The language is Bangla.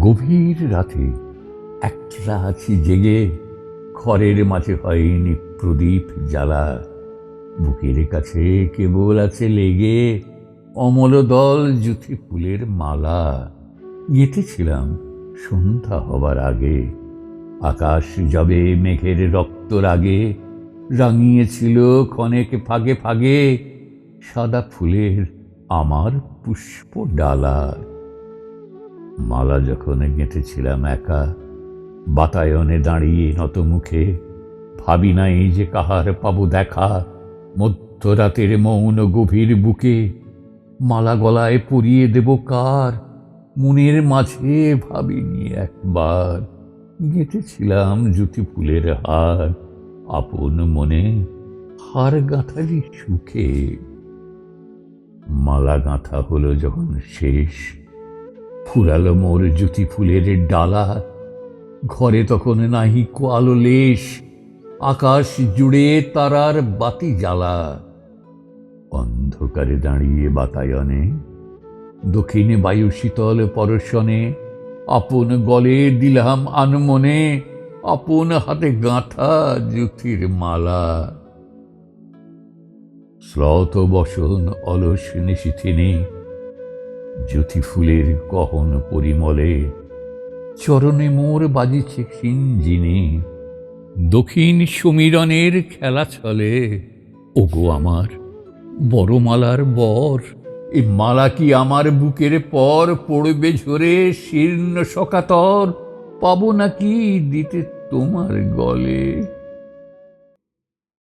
গভীর রাতে একটা আছি জেগে খড়ের মাঝে হয়নি প্রদীপ জ্বালা। বুকের কাছে কেবল আছে লেগে অমল দল জুথি ফুলের মালা। গেঁথেছিলাম সন্ধ্যা হবার আগে। আকাশ যাবে মেঘের রক্ত রাগে, রাঙিয়েছিল ক্ষণেক ফাগে ফাগে সাদা ফুলের আমার পুষ্প ডালা মালা যখন গেঁথেছিলাম একা, বাতায়নে দাঁড়িয়ে নত মুখে, ভাবি নাই যে কাহার পাবো দেখা। মধ্যরাতের মৌন গভীর বুকে মালা গলায় পরিয়ে দেব কার? মনের মাঝে ভাবিনি একবার গেঁথেছিলাম জ্যোতি ফুলের হার। আপন মনে হার গাঁথালি সুখে। মালা গাঁথা হলো যখন শেষ ফুরালো মোর জ্যোতি ফুলের ডালা। ঘরে তখন নাহি কোয়ালো লেশ, আকাশ জুড়ে তারার বাতি জ্বালা। অন্ধকারে দাঁড়িয়ে বাতায়নে, দক্ষিণে বায়ু শীতল পরশনে, আপন গলে দিলাম আনমনে, আপন হাতে গাঁথা জ্যোতির মালা। শ্লথ বসন অলস নিশিথিনে জ্যোতি ফুলের গহন পরিমলে, চরণে মোর বাজিছে খিঞ্জিনে। দক্ষিণ সমীরণের খেলা চলে ওগো আমার বড় মালার বর, এ মালা কি আমার বুকের পর পড়বে ঝরে শীর্ণ সকাতর? পাবো নাকি দিতে তোমার গলে?